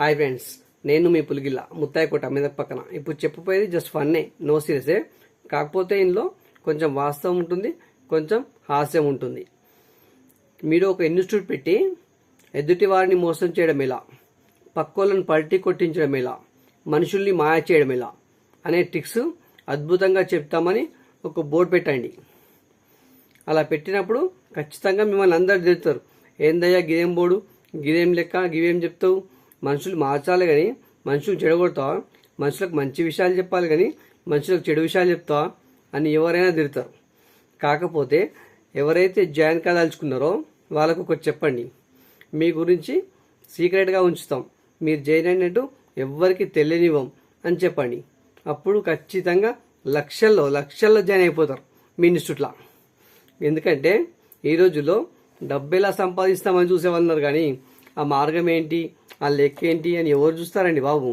Hi friends నేను మీ పులిగిల్ల ముత్తాయికోట మీద పక్కన. ఇప్పుడు చెప్పబోయేది జస్ట్ ఫన్నే నో సీరియసే కాకపోతే ఇందులో కొంచెం వాస్తవం ఉంటుంది కొంచెం హాస్యం ఉంటుంది. మీరు ఒక ఇన్స్టిట్యూట్ పెట్టి ఎదుటి వారిని మోసం చేయడం ఎలా? పక్కోళ్ళని పల్టీ కొట్టించడం ఎలా? మనుషుల్ని మాయ చేయడం ఎలా? అనే ట్రిక్స్ అద్భుతంగా చెప్తామని ఒక బోర్డు పెట్టండి. అలా పెట్టినప్పుడు ఖచ్చితంగా మిమ్మల్ని అందరు తిడతారు. ఏందయ్యా గిదేం బోడు గిదేం లెక్క? గివేం చెప్తావు? మనుషులు మార్చాలి కానీ మనుషులు చెడగొడతావా? మనుషులకు మంచి విషయాలు చెప్పాలి కానీ మనుషులకు చెడు విషయాలు చెప్తావా? అని ఎవరైనా తిడతారు. కాకపోతే ఎవరైతే జాయిన్ కాదలుచుకున్నారో వాళ్ళకు ఒకటి చెప్పండి. మీ గురించి సీక్రెట్గా ఉంచుతాం. మీరు జాయిన్ అయినట్టు ఎవ్వరికి తెలియనివ్వం అని చెప్పండి. అప్పుడు ఖచ్చితంగా లక్షల్లో లక్షల్లో జాయిన్ అయిపోతారు మీ ఇన్స్టిట్యూట్లో. ఎందుకంటే ఈ రోజుల్లో డబ్బు ఎలా సంపాదిస్తామని చూసేవాళ్ళు ఉన్నారు కానీ ఆ మార్గం ఏంటి? ఆ లెక్క ఏంటి అని ఎవరు చూస్తారండి బాబు?